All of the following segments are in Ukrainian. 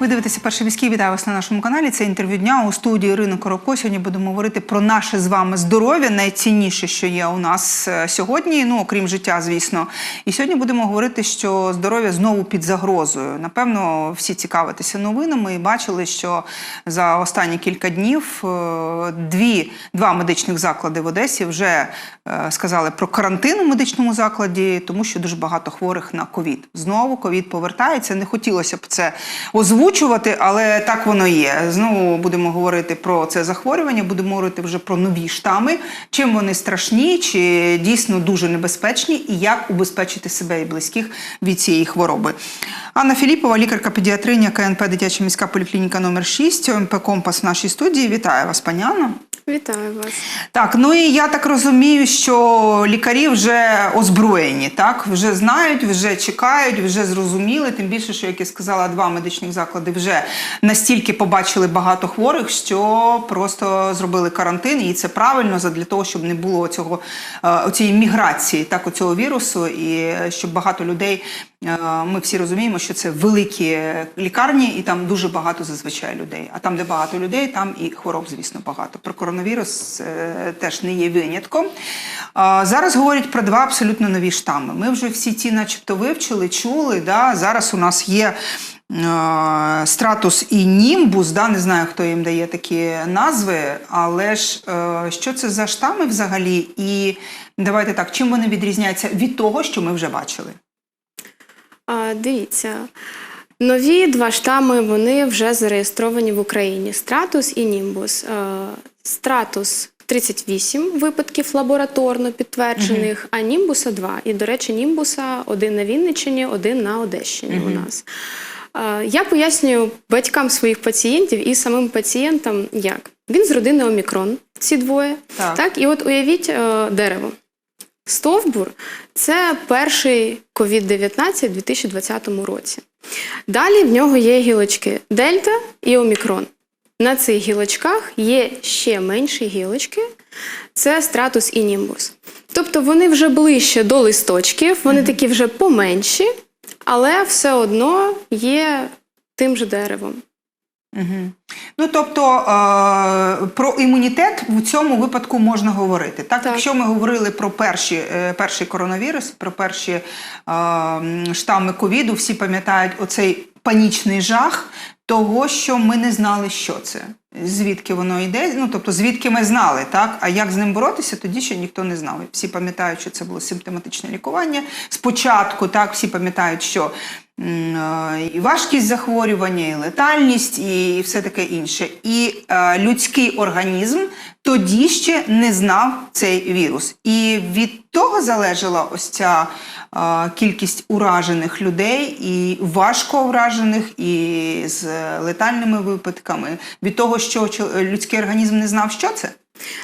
Ви дивитеся перший міський. Вітаю вас на нашому каналі. Це інтерв'ю дня у студії Ірина Коробко. Сьогодні будемо говорити про наше з вами здоров'я, найцінніше, що є у нас е, сьогодні. Ну окрім життя, звісно. І сьогодні будемо говорити, що здоров'я знову під загрозою. Напевно, всі цікавитеся новинами і бачили, що за останні кілька днів е, дві два медичних заклади в Одесі вже е, сказали про карантин у медичному закладі, тому що дуже багато хворих на ковід. Знову ковід повертається. Не хотілося б це озвучувати, але так воно є. Знову будемо говорити про це захворювання, будемо говорити вже про нові штами, чим вони страшні, чи дійсно дуже небезпечні, і як убезпечити себе і близьких від цієї хвороби. Анна Філіпова, лікарка-педіатриня КНП Дитяча міська поліклініка номер 6 ОМП Компас в нашій студії. Вітаю вас, пані Анна. Вітаю вас. Так, ну і я так розумію, що лікарі вже озброєні, так вже знають, вже чекають, вже зрозуміли. Тим більше, що як я сказала, два медичних заклади вже настільки побачили багато хворих, що просто зробили карантин, і це правильно для того, щоб не було цього е, цієї міграції, так у цього вірусу, і щоб багато людей. е, Ми всі розуміємо, що це великі лікарні, і там дуже багато зазвичай людей. А там, де багато людей, там і хвороб, звісно, багато. Про коронавірус е, теж не є винятком. Зараз говорять про два абсолютно нові штами. Ми вже всі ті, начебто, вивчили, чули. Да? Зараз у нас є. Е, Стратус і німбус, да, не знаю, хто їм дає такі назви, але ж е, що це за штами взагалі? І давайте так, чим вони відрізняються від того, що ми вже бачили? А, дивіться, нові два штами вони вже зареєстровані в Україні: Стратус і Німбус. Стратус 38 випадків лабораторно підтверджених, а Німбуса 2. І, до речі, Німбуса один на Вінниччині, один на Одещині у нас. Я пояснюю батькам своїх пацієнтів і самим пацієнтам, як він з родини Омікрон, ці двоє. Так. Так, і от уявіть е, дерево. Стовбур це перший COVID-19 у 2020 році. Далі в нього є гілочки Дельта і Омікрон. На цих гілочках є ще менші гілочки, це стратус і німбус. Тобто вони вже ближче до листочків, вони такі вже поменші, але все одно є тим же деревом. Угу. Ну тобто е, про імунітет в цьому випадку можна говорити. Так, Так. якщо ми говорили про перші, е, перший коронавірус, про перші е, штами ковіду, всі пам'ятають оцей панічний жах того, що ми не знали, що це. Звідки воно йде? Ну тобто, звідки ми знали, так? А як з ним боротися, тоді ще ніхто не знав. Всі пам'ятають, що це було симптоматичне лікування. Спочатку так всі пам'ятають, що і важкість захворювання, і летальність, і все таке інше. І е, людський організм тоді ще не знав цей вірус. І від того залежала ось ця е, кількість уражених людей, і важко уражених, і з летальними випадками. Від того, що людський організм не знав, що це.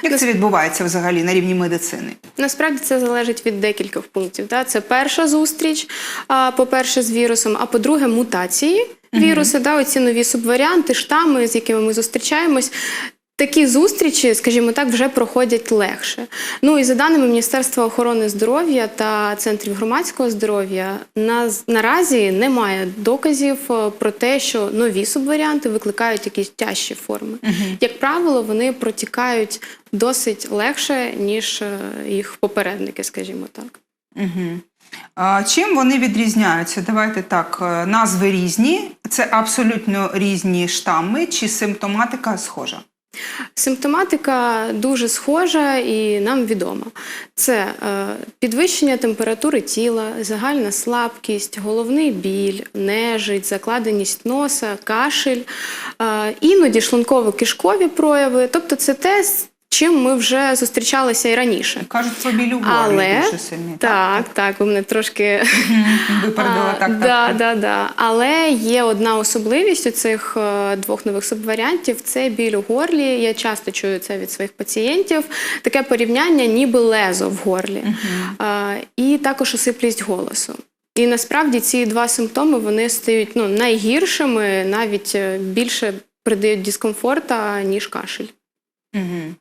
Як це відбувається взагалі на рівні медицини? Насправді це залежить від декількох пунктів. Да? Це перша зустріч, по-перше, з вірусом, а по-друге, мутації вірусу, да? оці нові субваріанти, штами, з якими ми зустрічаємось. Такі зустрічі, скажімо так, вже проходять легше. Ну і за даними Міністерства охорони здоров'я та центрів громадського здоров'я, на, наразі немає доказів е, про те, що нові субваріанти викликають якісь тяжчі форми. Як правило, вони протікають досить легше, ніж е, їх попередники, скажімо так. Угу. Чим вони відрізняються? Давайте так, е, назви різні, це абсолютно різні штами, чи симптоматика схожа? Симптоматика дуже схожа і нам відома. Це е, підвищення температури тіла, загальна слабкість, головний біль, нежить, закладеність носа, кашель, е, іноді шлунково-кишкові прояви. Тобто це те, з чим ми вже зустрічалися і раніше. Кажуть, горлі Але дуже сильний. так, так, ви мене трошки Випередила А, так, да, так. Да, да. Але є одна особливість у цих е, двох нових субваріантів це біль у горлі. Я часто чую це від своїх пацієнтів. Таке порівняння, ніби лезо в горлі. І також осиплість голосу. І насправді ці два симптоми вони стають ну, найгіршими, навіть е, більше придають дискомфорта, ніж кашель. Угу.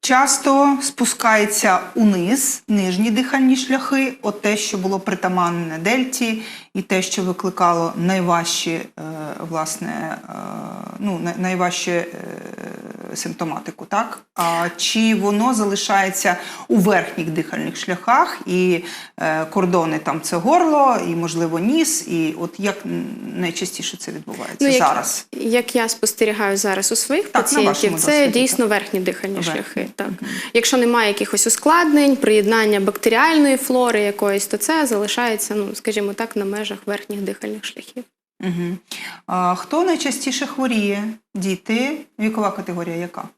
Часто спускається униз, нижні дихальні шляхи, от те, що було притаманне дельті, і те, що викликало найважчі, е, власне, е, ну, най- найважче е, симптоматику, так? А чи воно залишається у верхніх дихальних шляхах, і кордони там це горло, і, можливо, ніс, і от як найчастіше це відбувається Ну, як, зараз? Як я спостерігаю зараз у своїх Так, пацієнтів, це досвіді, дійсно верхні дихальні Верхні. шляхи. Так. Якщо немає якихось ускладнень, приєднання бактеріальної флори якоїсь, то це залишається, ну, скажімо так, на межах верхніх дихальних шляхів. Угу. А, хто найчастіше хворіє? Діти? Вікова категорія яка?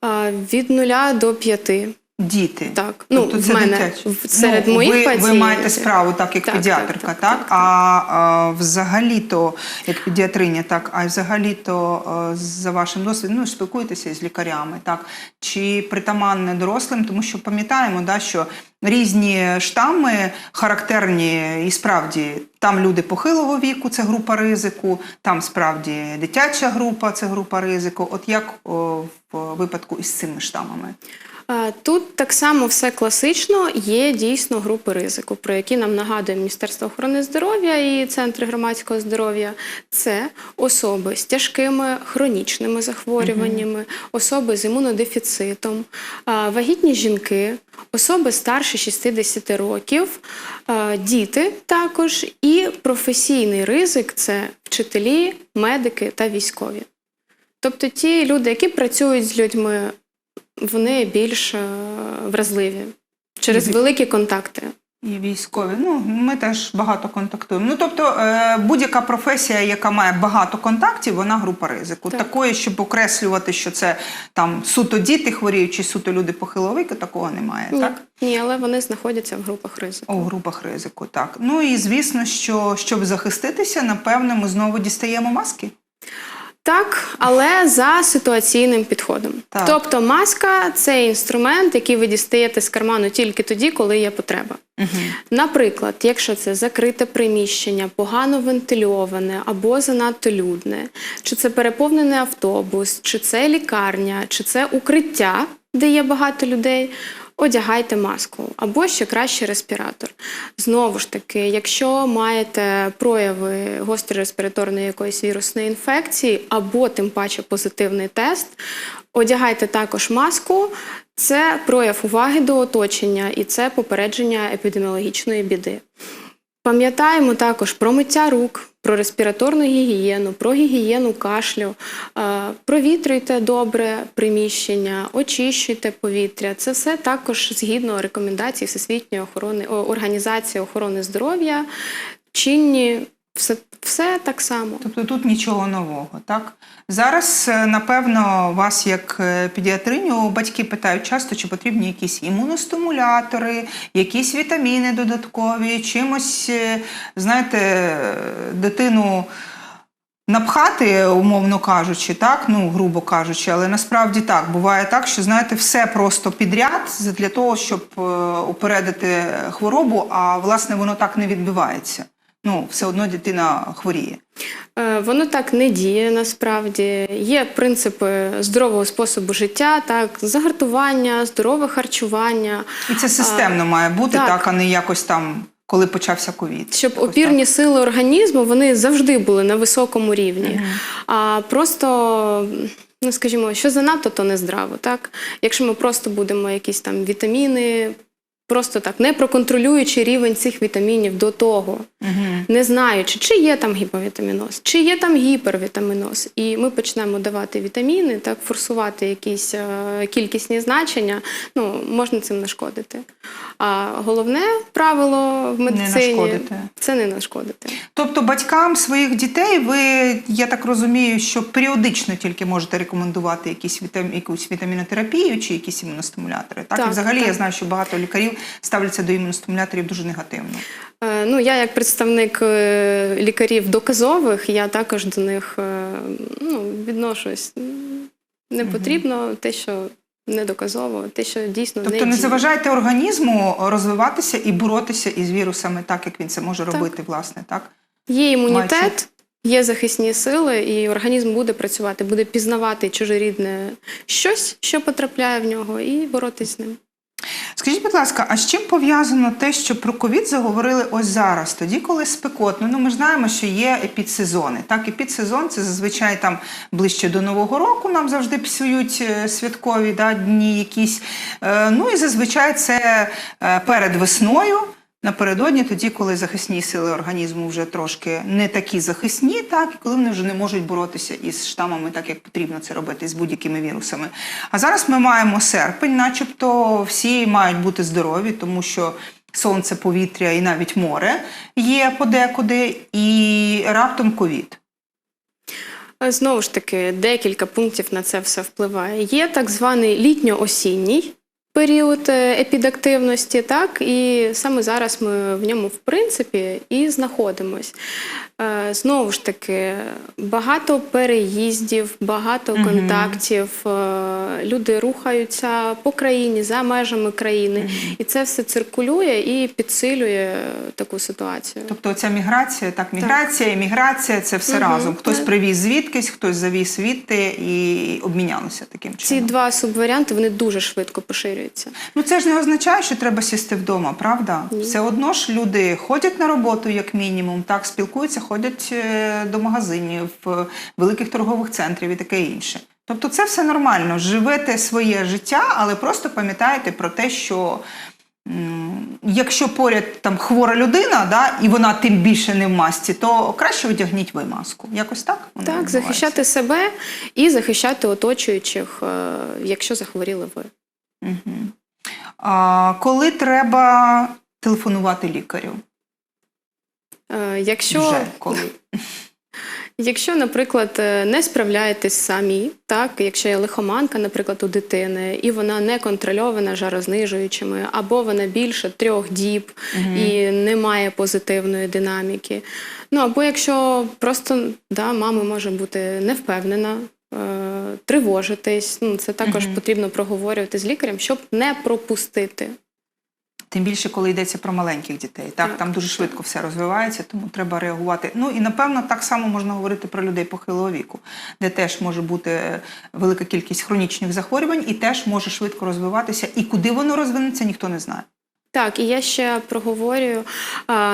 А, від нуля до п'яти. Діти. Так, ну, Тобто в мене, дитячі. серед ну, моїх ви, Ви маєте справу так, як Так, педіатрка, так, так? так, так, а, а взагалі-то, як педіатриня, так, а взагалі-то е, за вашим досвідом, ну, спілкуєтеся з лікарями, так? Чи притаманне дорослим, тому що пам'ятаємо, да, що різні штами характерні і справді там люди похилого віку, це група ризику, там справді дитяча група, це група ризику. От як о, в випадку із цими штамами? Тут так само все класично. Є дійсно групи ризику, про які нам нагадує Міністерство охорони здоров'я і центри громадського здоров'я. Це особи з тяжкими хронічними захворюваннями, особи з імунодефіцитом, вагітні жінки, особи старше 60 років, діти також, і професійний ризик це вчителі, медики та військові. Тобто ті люди, які працюють з людьми, вони більш е, вразливі через великі контакти. І військові. Ну, ми теж багато контактуємо. Ну, тобто, е, будь-яка професія, яка має багато контактів, вона група ризику. Так. Такої, щоб окреслювати, що це там суто діти хворіють чи суто люди похилого віку, такого немає. Ні, Так? ні, але вони знаходяться в групах ризику. У групах ризику, так. Ну і звісно, що щоб захиститися, напевно, ми знову дістаємо маски. Так, але за ситуаційним підходом. Так. Тобто маска це інструмент, який ви дістаєте з карману тільки тоді, коли є потреба. Угу. Наприклад, якщо це закрите приміщення, погано вентильоване або занадто людне, чи це переповнений автобус, чи це лікарня, чи це укриття, де є багато людей. Одягайте маску або ще краще респіратор. Знову ж таки, якщо маєте прояви гострої респіраторної якоїсь вірусної інфекції, або тим паче позитивний тест, одягайте також маску. Це прояв уваги до оточення і це попередження епідеміологічної біди. Пам'ятаємо також про миття рук, про респіраторну гігієну, про гігієну кашлю, Провітруйте провітрюйте добре приміщення, очищуйте повітря. Це все також згідно рекомендацій Всесвітньої охорони організації охорони здоров'я, чинні, все, все так само. Тобто тут нічого нового, так? Зараз, е, напевно, вас як е, педіатриню батьки питають часто, чи потрібні якісь імуностимулятори, якісь вітаміни додаткові, чимось, е, знаєте, дитину. Напхати, умовно кажучи, так, ну грубо кажучи, але насправді так буває так, що знаєте, все просто підряд для того, щоб упередити хворобу, а власне воно так не відбувається. Ну, все одно дитина хворіє. Е, Воно так не діє насправді. Є принципи здорового способу життя, так, загартування, здорове харчування. І це системно має бути, так. так. а не якось там, коли почався ковід. Щоб Якось опірні сили організму вони завжди були на високому рівні. А просто, ну скажімо, що занадто, то не здраво. Так? Якщо ми просто будемо якісь там вітаміни, просто так, не проконтролюючи рівень цих вітамінів до того, Мгм. не знаючи, чи є там гіповітаміноз, чи є там гіпервітаміноз, і ми почнемо давати вітаміни, так форсувати якісь е, кількісні значення, ну можна цим нашкодити. А головне правило в медицині це не нашкодити. Тобто батькам своїх дітей ви, я так розумію, що періодично тільки можете рекомендувати якісь вітам... якусь вітамінотерапію чи якісь імуностимулятори. Так, Так, і взагалі так. я знаю, що багато лікарів ставляться до імуностимуляторів дуже негативно. Е, Ну, я як представник е, лікарів доказових, я також до них е, ну, відношусь. Не потрібно те, що не доказово, те, що дійсно Тобто не не заважайте організму розвиватися і боротися із вірусами, так як він це може Так. робити, власне, так? Є імунітет, Є захисні сили, і організм буде працювати, буде пізнавати чужорідне щось, що потрапляє в нього, і боротись з ним. Скажіть, будь ласка, а з чим пов'язано те, що про ковід заговорили ось зараз, тоді, коли спекотно? Ну, ми знаємо, що є епідсезони. Так, епідсезон це зазвичай там ближче до Нового року нам завжди псують е, святкові да, дні якісь. Е, Ну і зазвичай це е, перед весною. Напередодні, тоді, коли захисні сили організму вже трошки не такі захисні, так і коли вони вже не можуть боротися із штамами, так як потрібно це робити з будь-якими вірусами. А зараз ми маємо серпень, начебто всі мають бути здорові, тому що сонце, повітря і навіть море є подекуди, і раптом ковід. Знову ж таки, декілька пунктів на це все впливає. Є так званий літньо-осінній період е, епідактивності, так, і саме зараз ми в ньому, в принципі, і знаходимось. Е, Знову ж таки, багато переїздів, багато контактів. е, Люди рухаються по країні, за межами країни, і це все циркулює і підсилює таку ситуацію. Тобто ця міграція, так, міграція, еміграція це все разом. Хтось Так. привіз звідкись, хтось завіз звідти і обмінялися таким чином. Ці два субваріанти вони дуже швидко поширюються. Ну це ж не означає, що треба сісти вдома, правда? Ні. Все одно ж люди ходять на роботу, як мінімум, так спілкуються, ходять е, до магазинів, великих торгових центрів і таке інше. Тобто це все нормально. Живете своє життя, але просто пам'ятаєте про те, що якщо поряд там хвора людина, да, і вона тим більше не в масці, то краще одягніть ви маску. Якось так? воно Так, захищати себе і захищати оточуючих, е, якщо захворіли ви. Мгм. А, коли треба телефонувати лікарю? Е, Якщо, Вже коли? якщо, наприклад, е, не справляєтесь самі, так, якщо є лихоманка, наприклад, у дитини, і вона не контрольована жарознижуючими, або вона більше трьох діб і немає позитивної динаміки. Ну або якщо просто да, мама може бути невпевнена. Е, Тривожитись, ну це також Мгм. потрібно проговорювати з лікарем, щоб не пропустити. Тим більше, коли йдеться про маленьких дітей. Так, Так, там дуже швидко все розвивається, тому треба реагувати. Ну і напевно так само можна говорити про людей похилого віку, де теж може бути велика кількість хронічних захворювань і теж може швидко розвиватися. І куди воно розвинеться, ніхто не знає. Так, і я ще проговорюю.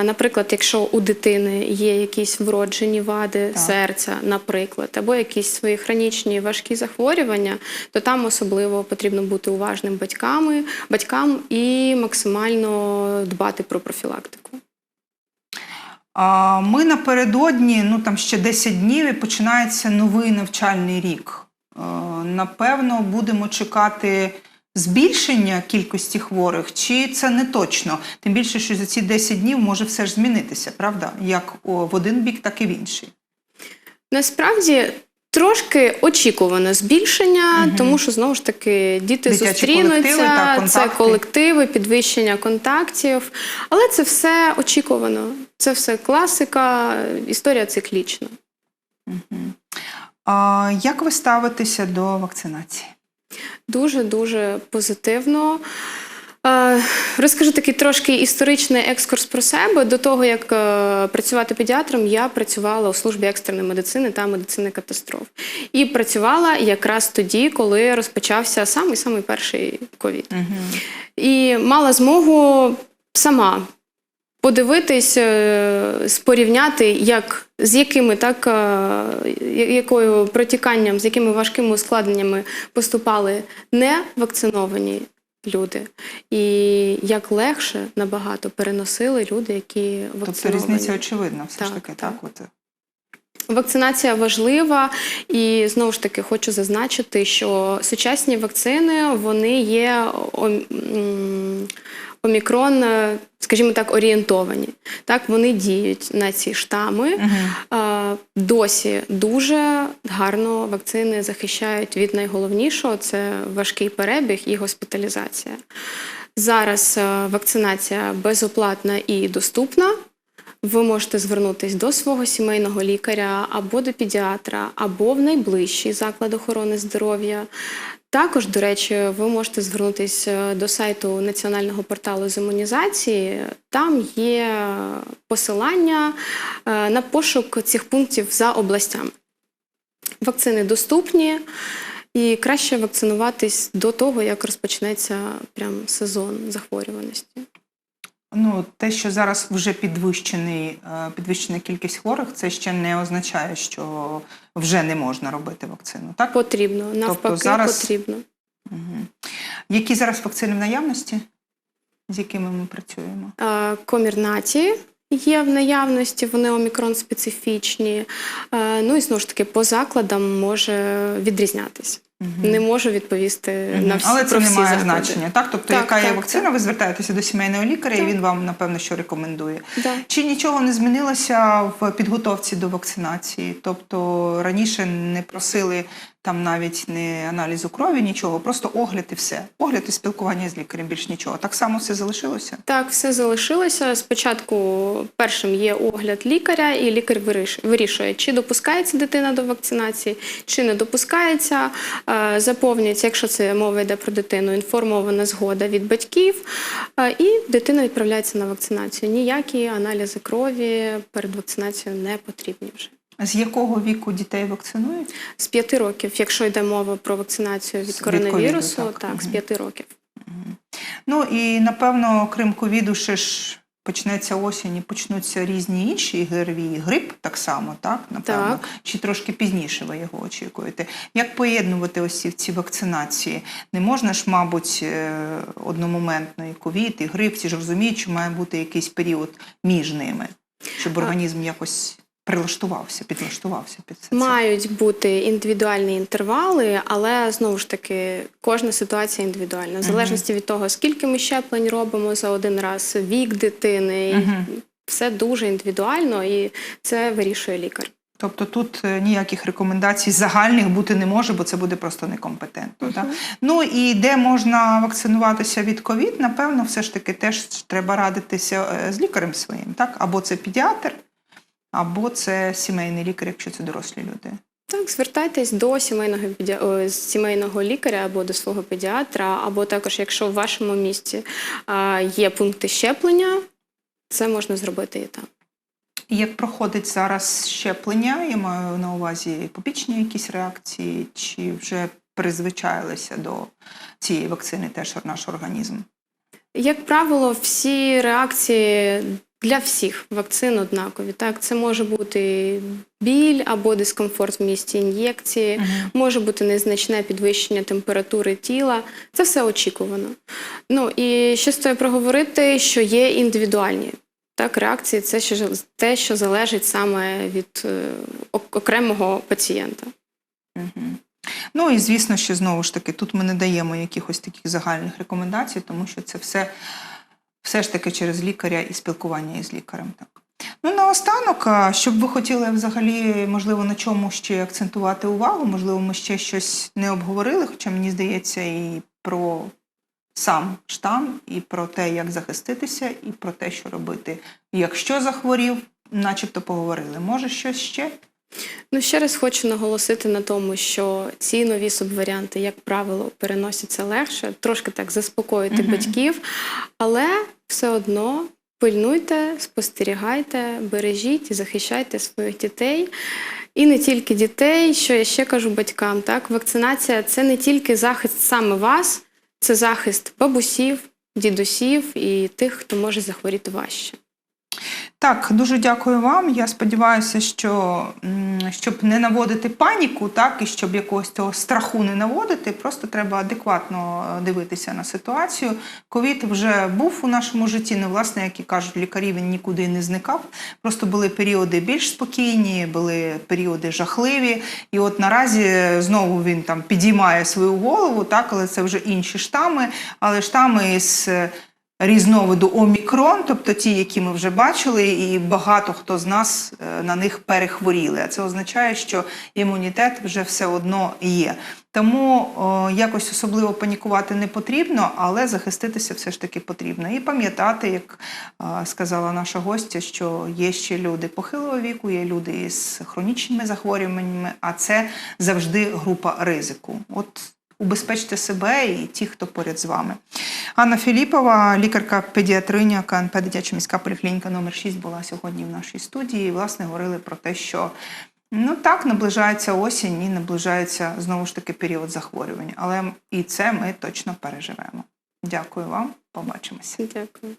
Наприклад, якщо у дитини є якісь вроджені вади Так. серця, наприклад, або якісь свої хронічні важкі захворювання, то там особливо потрібно бути уважним батьками, батькам і максимально дбати про профілактику. Ми напередодні, ну там ще 10 днів, і починається новий навчальний рік. Е, Напевно, будемо чекати збільшення кількості хворих, чи це не точно? Тим більше, що за ці 10 днів може все ж змінитися, правда? Як в один бік, так і в інший. Насправді. Трошки очікуване збільшення, Мгм. тому що знову ж таки діти Дитячі зустрінуться, колективи та це колективи, підвищення контактів. Але це все очікувано. Це все класика, історія циклічна. Мгм. А як ви ставитеся до вакцинації? Дуже дуже позитивно. Е, Розкажу такий трошки історичний екскурс про себе. До того як е, працювати педіатром, я працювала у службі екстреної медицини та медицини катастроф. І працювала якраз тоді, коли розпочався самий самий перший ковід. Угу. І мала змогу сама подивитись, е, спорівняти, як, з якими так, е, якою протіканням, з якими важкими ускладненнями поступали невакциновані люди. І як легше набагато переносили люди, які вакциновані. Тобто різниця очевидна, все ж таки, так. так. От. Вакцинація важлива, і знову ж таки хочу зазначити, що сучасні вакцини вони є ом- омікрон, е, скажімо так, орієнтовані. Так, вони діють на ці штами. Угу. Е, Досі дуже гарно вакцини захищають від найголовнішого це важкий перебіг і госпіталізація. Зараз е, вакцинація безоплатна і доступна. Ви можете звернутися до свого сімейного лікаря або до педіатра, або в найближчий заклад охорони здоров'я. Також, до речі, ви можете звернутися до сайту Національного порталу з імунізації. Там є посилання е, на пошук цих пунктів за областями. Вакцини доступні, і краще вакцинуватись до того, як розпочнеться прям сезон захворюваності. Ну, те, що зараз вже підвищений, е, підвищена кількість хворих, це ще не означає, що вже не можна робити вакцину. Так? Потрібно, навпаки, зараз- потрібно. Угу. Які зараз вакцини в наявності, з якими ми працюємо? Комірнаті є в наявності, вони омікрон специфічні. Е, Ну і знову ж таки, по закладам може відрізнятись. Мгм. Не можу відповісти Мгм. на всі Але це про не має заходи. значення, так? Тобто, Так, яка є вакцина, так. ви звертаєтеся до сімейного лікаря, Так. і він вам, напевно, що рекомендує. Да. Чи нічого не змінилося в підготовці до вакцинації? Тобто раніше не просили там навіть не аналізу крові, нічого, просто огляд і все. Огляд і спілкування з лікарем, більш нічого. Так само все залишилося? Так, все залишилося. Спочатку першим є огляд лікаря, і лікар виріш- вирішує, чи допускається дитина до вакцинації, чи не допускається. Е, Заповнюється, якщо це мова йде про дитину, інформована згода від батьків, е, і дитина відправляється на вакцинацію. Ніякі аналізи крові перед вакцинацією не потрібні вже. З якого віку дітей вакцинують? З п'яти років, якщо йде мова про вакцинацію від від коронавірусу, так. так, з п'яти років. Ну і напевно, крім ковіду, ще ж почнеться осінь і почнуться різні інші ГРВІ, грип так само, так? Напевно. Так. Чи трошки пізніше ви його очікуєте? Як поєднувати ось ці ці вакцинації? Не можна ж, мабуть, е, одномоментно і ковід, і грип, всі ж розуміють, що має бути якийсь період між ними, щоб організм якось прилаштувався, підлаштувався під це. Мають бути індивідуальні інтервали, але знову ж таки кожна ситуація індивідуальна. В залежності від того, скільки ми щеплень робимо за один раз, вік дитини, Мгм. все дуже індивідуально і це вирішує лікар. Тобто тут е, ніяких рекомендацій загальних бути не може, бо це буде просто некомпетентно. Так? Ну і де можна вакцинуватися від ковід, напевно, все ж таки теж треба радитися е, з лікарем своїм. Так? Або це педіатр, або це сімейний лікар, якщо це дорослі люди. Так, звертайтесь до сімейного сімейного лікаря або до свого педіатра, або також, якщо в вашому місті є пункти щеплення, це можна зробити і там. Як проходить зараз щеплення, я маю на увазі побічні якісь реакції, чи вже призвичаїлися до цієї вакцини теж наш організм? Як правило, всі реакції для всіх вакцин однакові. Так, це може бути біль або дискомфорт в місці ін'єкції, може бути незначне підвищення температури тіла. Це все очікувано. Ну і ще стоїть проговорити, що є індивідуальні. Так, реакції це те, що залежить саме від е, окремого пацієнта. Мгм. Ну і звісно, що знову ж таки, тут ми не даємо якихось таких загальних рекомендацій, тому що це все, все ж таки через лікаря і спілкування із лікарем. Так. Ну, наостанок, а, що б ви хотіли взагалі, можливо, на чому ще акцентувати увагу, можливо, ми ще щось не обговорили, хоча мені здається, і про сам штам, і про те, як захиститися, і про те, що робити. Якщо захворів, начебто поговорили. Може, щось ще? Ну, ще раз хочу наголосити на тому, що ці нові субваріанти, як правило, переносяться легше, трошки так заспокоїти Мгм. батьків, але все одно пильнуйте, спостерігайте, бережіть захищайте своїх дітей. І не тільки дітей, що я ще кажу батькам, так, вакцинація це не тільки захист саме вас, це захист бабусів, дідусів і тих, хто може захворіти важче. Так, дуже дякую вам. Я сподіваюся, що щоб не наводити паніку, так і щоб якогось цього страху не наводити, просто треба адекватно е, дивитися на ситуацію. Ковід вже був у нашому житті. Не власне, як і кажуть лікарі, він нікуди не зникав. Просто були періоди більш спокійні, були періоди жахливі. І от наразі знову він там підіймає свою голову, так, але це вже інші штами, але штами з різновиду омікрон, тобто ті, які ми вже бачили, і багато хто з нас е, на них перехворіли. А це означає, що імунітет вже все одно є. Тому о, якось особливо панікувати не потрібно, але захиститися все ж таки потрібно. І пам'ятати, як е, сказала наша гостя, що є ще люди похилого віку, є люди з хронічними захворюваннями, а це завжди група ризику. От убезпечте себе і ті, хто поряд з вами. Анна Філіпова, лікарка педіатриня КНП Дитяча міська поліклініка номер 6 була сьогодні в нашій студії. Власне, говорили про те, що ну так наближається осінь і наближається знову ж таки період захворювань. Але і це ми точно переживемо. Дякую вам, побачимося. Дякую.